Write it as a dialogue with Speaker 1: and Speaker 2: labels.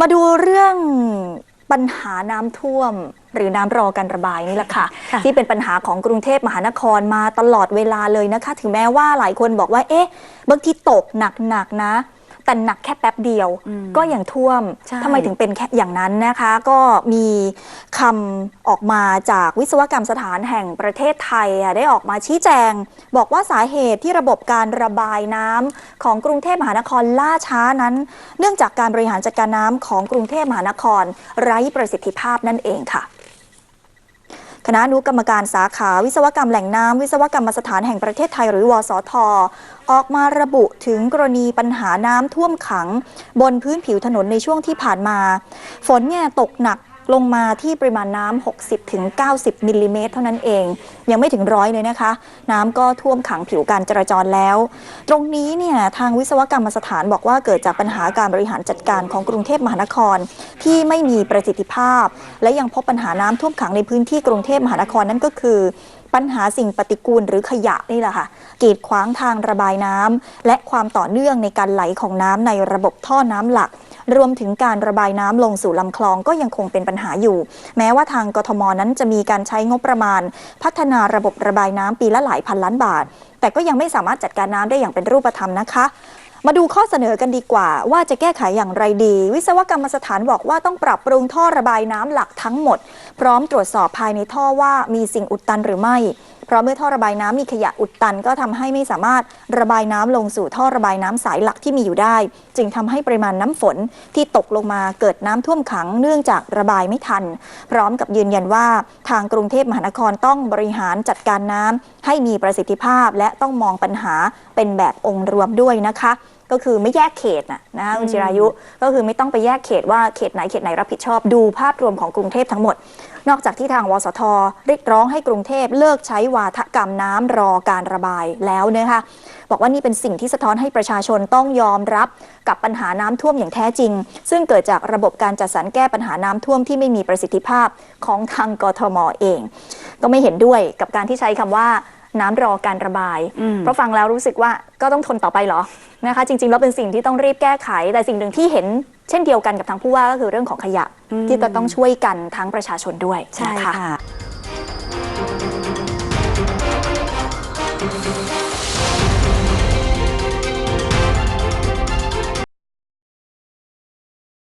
Speaker 1: มาดูเรื่องปัญหาน้ำท่วม หรือน้ำรอการระบายนี่แหละค่ะ
Speaker 2: ค่ะ
Speaker 1: ที่เป็นปัญหาของกรุงเทพมหานครมาตลอดเวลาเลยนะคะ ถึงแม้ว่าหลายคนบอกว่า เอ๊ะบางทีตกหนักๆนะ แต่หนักแค่แป๊บเดียว
Speaker 2: อืม
Speaker 1: ก็ยังท่วม
Speaker 2: ใช่
Speaker 1: ทำไมถึงเป็นแค่อย่างนั้นนะคะ ก็มีคำออกมาจากวิศวกรรมสถานแห่งประเทศไทยอะได้ออกมาชี้แจง บอกว่าสาเหตุที่ระบบการระบายน้ำของกรุงเทพมหานครล่าช้านั้น เนื่องจากการบริหารจัดการน้ำของกรุงเทพมหานคร ไร้ประสิทธิภาพนั่นเองค่ะ คณะอนุกรรมการสาขาวิศวกรรมแหล่งน้ำวิศวกรรมสถานแห่งประเทศไทยหรือวสท ออกมาระบุถึงกรณีปัญหาน้ำท่วมขัง บนพื้นผิวถนนในช่วงที่ผ่านมา ฝนเนี่ยตกหนัก ลงมาที่ปริมาณน้ำ 60ถึง90มิลลิเมตรเท่านั้นเอง ยังไม่ถึงร้อยเลยนะคะ น้ำก็ท่วมขังผิวการจราจรแล้ว ตรงนี้เนี่ยทางวิศวกรรมสถานบอกว่าเกิดจากปัญหาการบริหารจัดการของกรุงเทพมหานคร ที่ไม่มีประสิทธิภาพ และยังพบปัญหาน้ำท่วมขังในพื้นที่กรุงเทพมหานครนั่นก็คือปัญหาสิ่งปฏิกูลหรือขยะนี่แหละค่ะ กีดขวางทางระบายน้ำและความต่อเนื่องในการไหลของน้ำในระบบท่อน้ำหลัก รวมถึงการระบายน้ำลงสู่ลำคลองก็ยังคงเป็นปัญหาอยู่ แม้ว่าทางกทมนั้นจะมีการใช้งบประมาณ พัฒนาระบบระบายน้ำปีละหลายพันล้านบาท แต่ก็ยังไม่สามารถจัดการน้ำได้อย่างเป็นรูปธรรมนะคะมาดูข้อเสนอกันดีกว่า ว่าจะแก้ไขอย่างไรดี วิศวกรรมสถานบอกว่าต้องปรับปรุงท่อระบายน้ำหลักทั้งหมด พร้อมตรวจสอบภายในท่อว่ามีสิ่งอุดตันหรือไม่ เพราะเมื่อท่อระบายน้ำมีขยะอุดตัน ก็ทำให้ไม่สามารถระบายน้ำลงสู่ท่อระบายน้ำสายหลักที่มีอยู่ได้ จึงทำให้ปริมาณน้ำฝนที่ตกลงมาเกิดน้ำท่วมขังเนื่องจากระบายไม่ทัน พร้อมกับยืนยันว่าทางกรุงเทพมหานครต้องบริหารจัดการน้ำให้มีประสิทธิภาพและต้องมองปัญหาเป็นแบบองค์รวมด้วยนะคะ ก็คือไม่แยกเขตนะนะคะคุณจิรายุก็คือไม่ต้องไปแยกเขตว่าเขตไหนเขตไหนรับผิดชอบดูภาพรวมของกรุงเทพทั้งหมด นอกจากที่ทางวสทเรียกร้องให้กรุงเทพเลิกใช้วาทกรรมน้ำรอการระบายแล้วนะคะบอกว่านี่เป็นสิ่งที่สะท้อนให้ประชาชนต้องยอมรับกับปัญหาน้ำท่วมอย่างแท้จริง ซึ่งเกิดจากระบบการจัดสรรแก้ปัญหาน้ำท่วมที่ไม่มีประสิทธิภาพของทางกทมเอง ก็ไม่เห็นด้วยกับการที่ใช้คำว่าน้ำรอการระบาย
Speaker 2: อืม
Speaker 1: เพราะฟังแล้วรู้สึกว่าก็ต้องทนต่อไปเหรอ นะคะ จริงๆแล้วเป็นสิ่งที่ต้องรีบแก้ไข แต่สิ่งหนึ่งที่เห็นเช่นเดียวกันกับทางผู้ว่าก็คือเรื่องของขยะ ที่จะต้องช่วยกันทั้งประชาชนด้วย
Speaker 2: ใช่ค่ะ